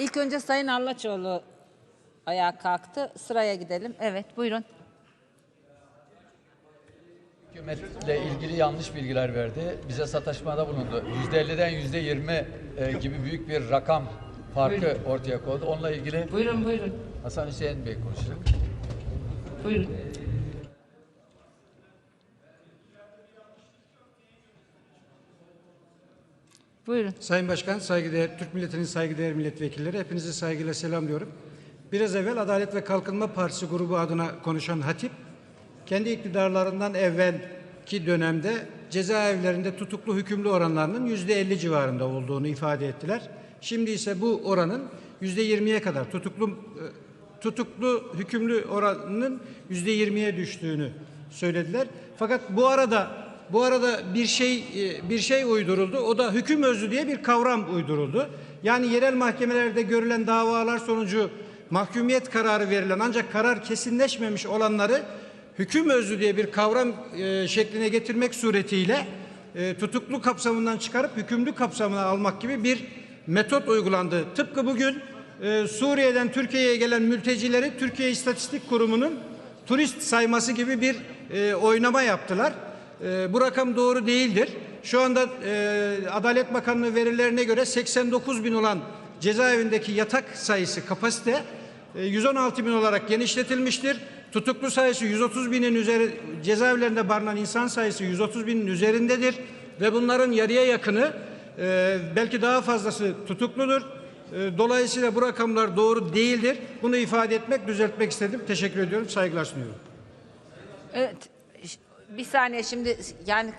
İlk önce Sayın Arlaçoğlu ayağa kalktı. Sıraya gidelim. Evet buyurun. Hükümetle ilgili yanlış bilgiler verdi. Bize sataşmada bulundu. %50'den %20 e, gibi büyük bir rakam farkı ortaya koydu. Onunla ilgili Buyurun buyurun. Hasan Hüseyin Bey konuşacak. Buyurun. Buyurun. Sayın Başkan, saygıdeğer Türk milletinin saygıdeğer milletvekilleri, hepinizi saygıyla selamlıyorum. Biraz evvel Adalet ve Kalkınma Partisi grubu adına konuşan Hatip, kendi iktidarlarından evvelki dönemde cezaevlerinde tutuklu hükümlü oranlarının yüzde 50 civarında olduğunu ifade ettiler. Şimdi ise bu oranın yüzde 20'ye kadar tutuklu e, tutuklu hükümlü oranının yüzde 20'ye düştüğünü söylediler. Fakat bu arada bu arada bir şey e, bir şey uyduruldu. O da hüküm özlü diye bir kavram uyduruldu. Yani yerel mahkemelerde görülen davalar sonucu mahkumiyet kararı verilen ancak karar kesinleşmemiş olanları hüküm özlü diye bir kavram e, şekline getirmek suretiyle e, tutuklu kapsamından çıkarıp hükümlü kapsamına almak gibi bir metot uygulandı. Tıpkı bugün Suriye'den Türkiye'ye gelen mültecileri Türkiye İstatistik Kurumu'nun turist sayması gibi bir oynama yaptılar. E, bu rakam doğru değildir. Şu anda e, Adalet Bakanlığı verilerine göre 89 bin olan cezaevindeki yatak sayısı kapasite e, 116 bin olarak genişletilmiştir. Tutuklu sayısı 130 binin üzeri cezaevlerinde barınan insan sayısı 130 binin üzerindedir ve bunların yarıya yakını e, belki daha fazlası tutukludur. E, Dolayısıyla bu rakamlar doğru değildir. Bunu ifade etmek, düzeltmek istedim. Teşekkür ediyorum. Saygılar sunuyorum. Evet. Bir saniye şimdi yani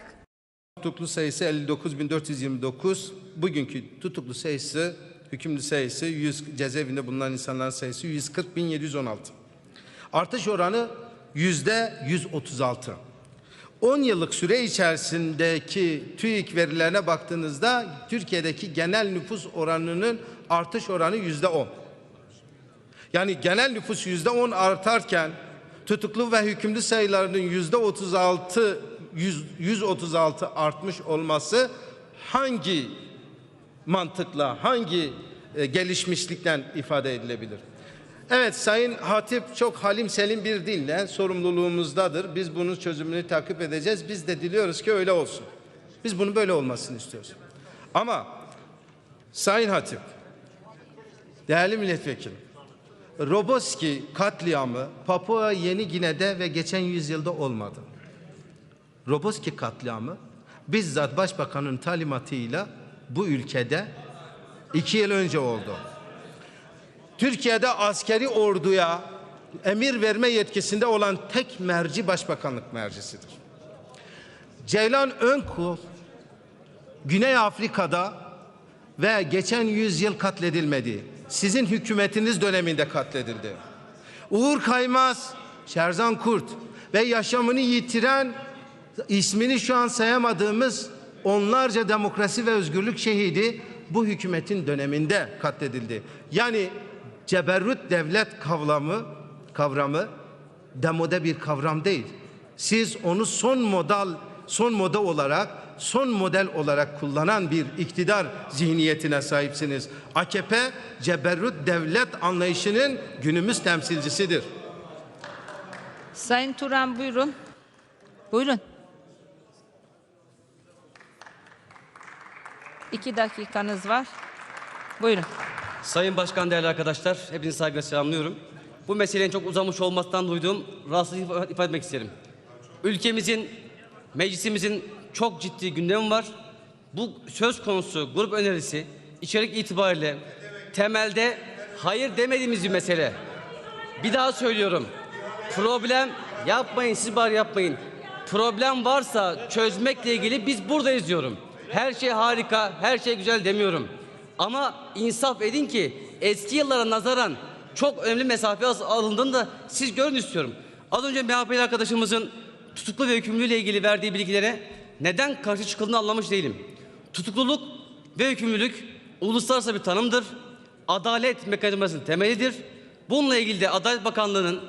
Tutuklu sayısı 59.429. Bugünkü tutuklu sayısı, hükümlü sayısı 100 cezaevinde bulunan insanların sayısı 140.716. Artış oranı yüzde 136. 10 yıllık süre içerisindeki TÜİK verilerine baktığınızda Türkiye'deki genel nüfus oranının artış oranı yüzde 10. Yani genel nüfus yüzde 10 artarken tutuklu ve hükümlü sayılarının yüzde 36 100, 136 artmış olması hangi mantıkla, hangi e, gelişmişlikten ifade edilebilir? Evet Sayın Hatip çok halim selim bir dille sorumluluğumuzdadır. Biz bunun çözümünü takip edeceğiz. Biz de diliyoruz ki öyle olsun. Biz bunun böyle olmasını istiyoruz. Ama Sayın Hatip, değerli milletvekili, Roboski katliamı Papua Yeni Gine'de ve geçen yüzyılda olmadı. Roboski katliamı bizzat başbakanın talimatıyla bu ülkede iki yıl önce oldu. Türkiye'de askeri orduya emir verme yetkisinde olan tek merci başbakanlık mercisidir. Ceylan Önkul Güney Afrika'da ve geçen yüzyıl katledilmedi. Sizin hükümetiniz döneminde katledildi. Uğur Kaymaz, Şerzan Kurt ve yaşamını yitiren ismini şu an sayamadığımız onlarca demokrasi ve özgürlük şehidi bu hükümetin döneminde katledildi. Yani ceberrut devlet kavramı kavramı demode bir kavram değil. Siz onu son model son moda olarak son model olarak kullanan bir iktidar zihniyetine sahipsiniz. AKP ceberrut devlet anlayışının günümüz temsilcisidir. Sayın Turan buyurun. Buyurun. İki dakikanız var. Buyurun. Sayın Başkan, değerli arkadaşlar, hepinizi saygıyla selamlıyorum. Bu meselenin çok uzamış olmasından duyduğum rahatsızlığı ifa- ifade etmek isterim. Ülkemizin, meclisimizin çok ciddi gündemi var. Bu söz konusu grup önerisi içerik itibariyle temelde hayır demediğimiz bir mesele. Bir daha söylüyorum. Problem yapmayın, siz bari yapmayın. Problem varsa çözmekle ilgili biz buradayız diyorum. Her şey harika, her şey güzel demiyorum. Ama insaf edin ki eski yıllara nazaran çok önemli mesafe alındığını da siz görün istiyorum. Az önce MHP'li arkadaşımızın tutuklu ve hükümlülüğüyle ilgili verdiği bilgilere neden karşı çıkıldığını anlamış değilim. Tutukluluk ve hükümlülük uluslararası bir tanımdır. Adalet mekanizmasının temelidir. Bununla ilgili de Adalet Bakanlığı'nın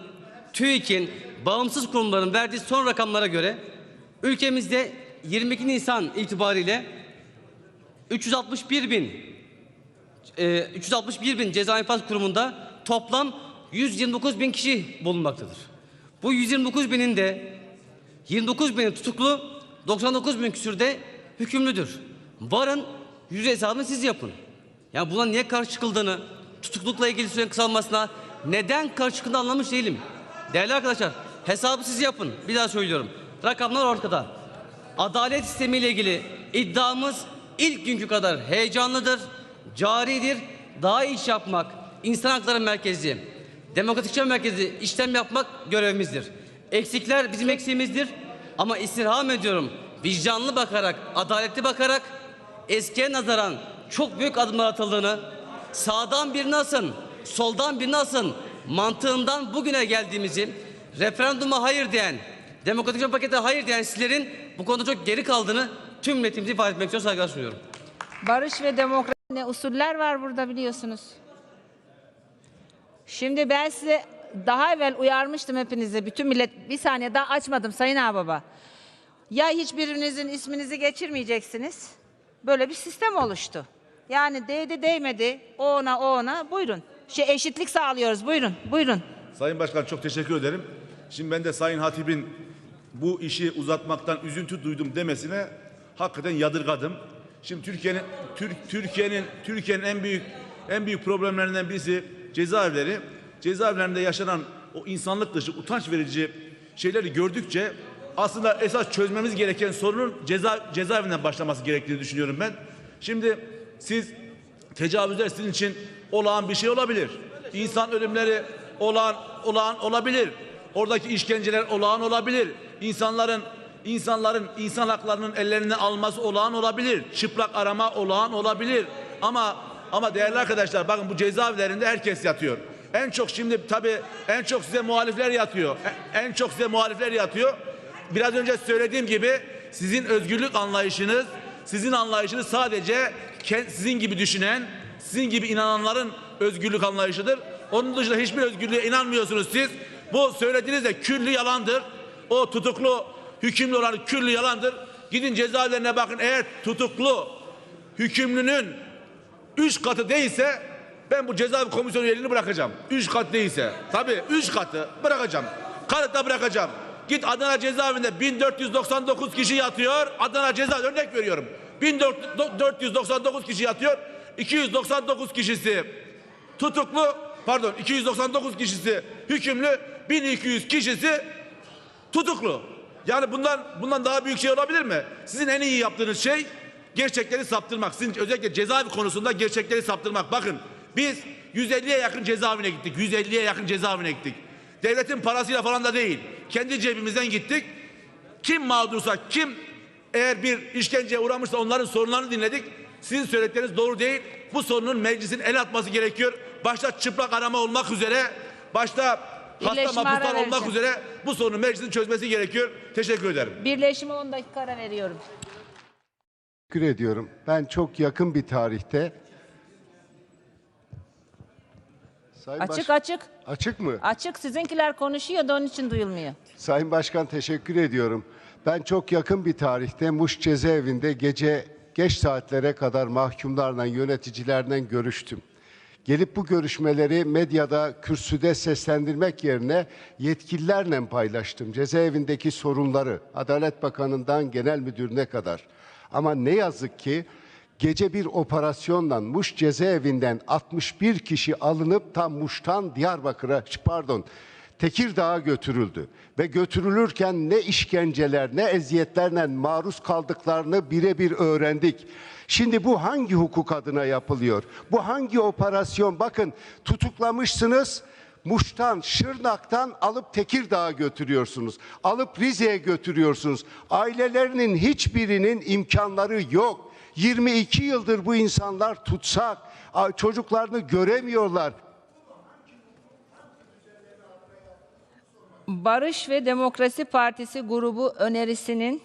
TÜİK'in bağımsız kurumların verdiği son rakamlara göre ülkemizde 22 Nisan itibariyle 361 bin e, 361 bin ceza infaz kurumunda toplam 129 bin kişi bulunmaktadır. Bu 129 binin de 29 bini tutuklu, 99 bin küsürde hükümlüdür. Varın yüz hesabını siz yapın. Yani buna niye karşı çıkıldığını, tutuklukla ilgili sürenin kısalmasına neden karşı çıkıldığını anlamış değilim. Değerli arkadaşlar, hesabı siz yapın. Bir daha söylüyorum. Rakamlar ortada. Adalet sistemiyle ilgili iddiamız ilk günkü kadar heyecanlıdır, caridir. Daha iyi iş yapmak, insan hakları merkezi, demokratikçe merkezi işlem yapmak görevimizdir. Eksikler bizim eksiğimizdir. Ama istirham ediyorum. Vicdanlı bakarak, adaletli bakarak eskiye nazaran çok büyük adımlar atıldığını, sağdan birini asın, soldan birini asın mantığından bugüne geldiğimizi, referanduma hayır diyen, demokratikçe pakete hayır diyen sizlerin bu konuda çok geri kaldığını tüm milletimizi ifade etmek için saygılar sunuyorum. Barış ve demokrasi ne usuller var burada biliyorsunuz. Şimdi ben size daha evvel uyarmıştım hepinizi. Bütün millet bir saniye daha açmadım Sayın Ağbaba. Ya hiçbirinizin isminizi geçirmeyeceksiniz. Böyle bir sistem oluştu. Yani değdi değmedi o ona o ona buyurun. Şey eşitlik sağlıyoruz buyurun buyurun. Sayın Başkan çok teşekkür ederim. Şimdi ben de Sayın Hatip'in bu işi uzatmaktan üzüntü duydum demesine hakikaten yadırgadım. Şimdi Türkiye'nin Türk Türkiye'nin Türkiye'nin en büyük en büyük problemlerinden birisi cezaevleri. Cezaevlerinde yaşanan o insanlık dışı utanç verici şeyleri gördükçe aslında esas çözmemiz gereken sorunun ceza cezaevinden başlaması gerektiğini düşünüyorum ben. Şimdi siz tecavüzler sizin için olağan bir şey olabilir. İnsan ölümleri olağan olağan olabilir. Oradaki işkenceler olağan olabilir. İnsanların insanların insan haklarının ellerine alması olağan olabilir. Çıplak arama olağan olabilir. Ama ama değerli arkadaşlar bakın bu cezaevlerinde herkes yatıyor. En çok şimdi tabii en çok size muhalifler yatıyor. E- En çok size muhalifler yatıyor. Biraz önce söylediğim gibi sizin özgürlük anlayışınız, sizin anlayışınız sadece sizin gibi düşünen, sizin gibi inananların özgürlük anlayışıdır. Onun dışında hiçbir özgürlüğe inanmıyorsunuz siz. Bu söylediğiniz de küllü yalandır. O tutuklu, hükümlü olan küllü yalandır. Gidin cezaevlerine bakın eğer tutuklu, hükümlünün üç katı değilse ben bu cezaevi komisyonu üyeliğini bırakacağım. Üç kat değilse. Tabii üç katı bırakacağım. Kanıtla bırakacağım. Git Adana cezaevinde 1499 kişi yatıyor. Adana ceza örnek veriyorum. 1499 kişi yatıyor. 299 kişisi tutuklu pardon 299 kişisi hükümlü 1200 kişisi tutuklu. Yani bundan bundan daha büyük şey olabilir mi? Sizin en iyi yaptığınız şey gerçekleri saptırmak. Sizin özellikle cezaevi konusunda gerçekleri saptırmak. Bakın biz 150'ye yakın cezaevine gittik. 150'ye yakın cezaevine gittik. Devletin parasıyla falan da değil. Kendi cebimizden gittik. Kim mağdursa, kim eğer bir işkenceye uğramışsa onların sorunlarını dinledik. Sizin söyledikleriniz doğru değil. Bu sorunun meclisin el atması gerekiyor. Başta çıplak arama olmak üzere, başta hasta mahpuslar olmak üzere bu sorunu meclisin çözmesi gerekiyor. Teşekkür ederim. Birleşime 10 dakika ara veriyorum. Teşekkür ediyorum. Ben çok yakın bir tarihte Sayın Açık Baş- açık. Açık mı? Açık sizinkiler konuşuyor da onun için duyulmuyor. Sayın Başkan teşekkür ediyorum. Ben çok yakın bir tarihte Muş cezaevinde gece geç saatlere kadar mahkumlarla, yöneticilerle görüştüm. Gelip bu görüşmeleri medyada, kürsüde seslendirmek yerine yetkililerle paylaştım. Cezaevindeki sorunları, Adalet Bakanı'ndan genel müdürüne kadar. Ama ne yazık ki gece bir operasyonla Muş cezaevinden 61 kişi alınıp tam Muş'tan Diyarbakır'a, pardon Tekirdağ'a götürüldü ve götürülürken ne işkenceler ne eziyetlerle maruz kaldıklarını birebir öğrendik. Şimdi bu hangi hukuk adına yapılıyor? Bu hangi operasyon? Bakın tutuklamışsınız. Muş'tan, Şırnak'tan alıp Tekirdağ'a götürüyorsunuz. Alıp Rize'ye götürüyorsunuz. Ailelerinin hiçbirinin imkanları yok. 22 yıldır bu insanlar tutsak. Çocuklarını göremiyorlar. Barış ve Demokrasi Partisi grubu önerisinin